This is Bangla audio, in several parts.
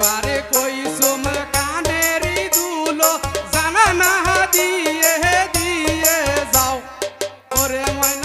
বারে কই সোমা কানেরি দুলো জানা না দিয়ে দিয়ে যাও ওরে মন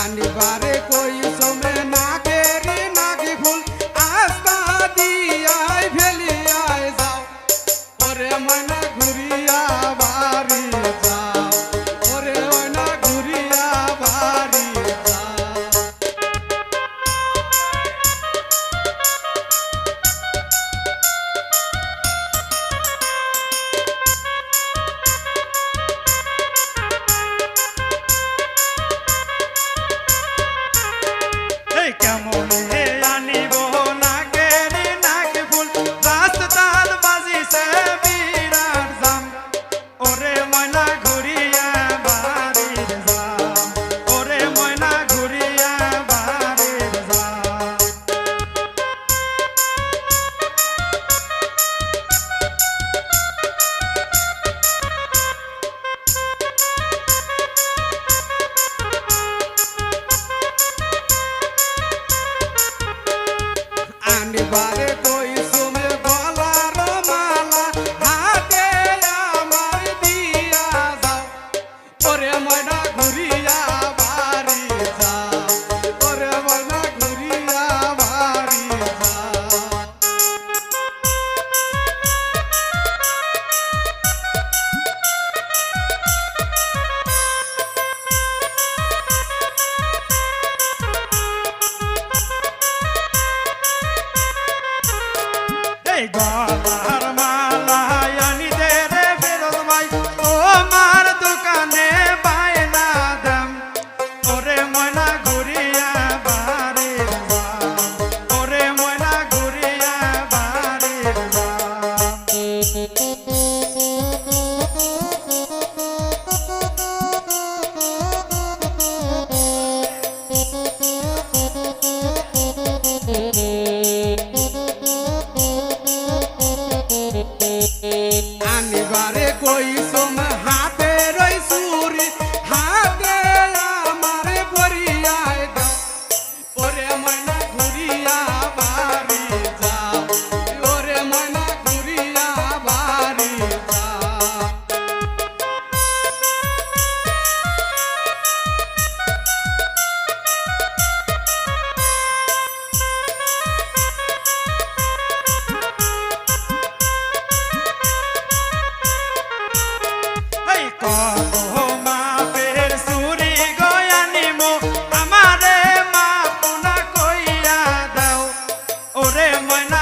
আনিবারে কই সোমে না কেরি নাকি ফুল। আস্তা দিয়াই ফেলিয়াই যাও। পরে মানা ঘুরিয়া বাড়ি যাও। my God. রে ময়না।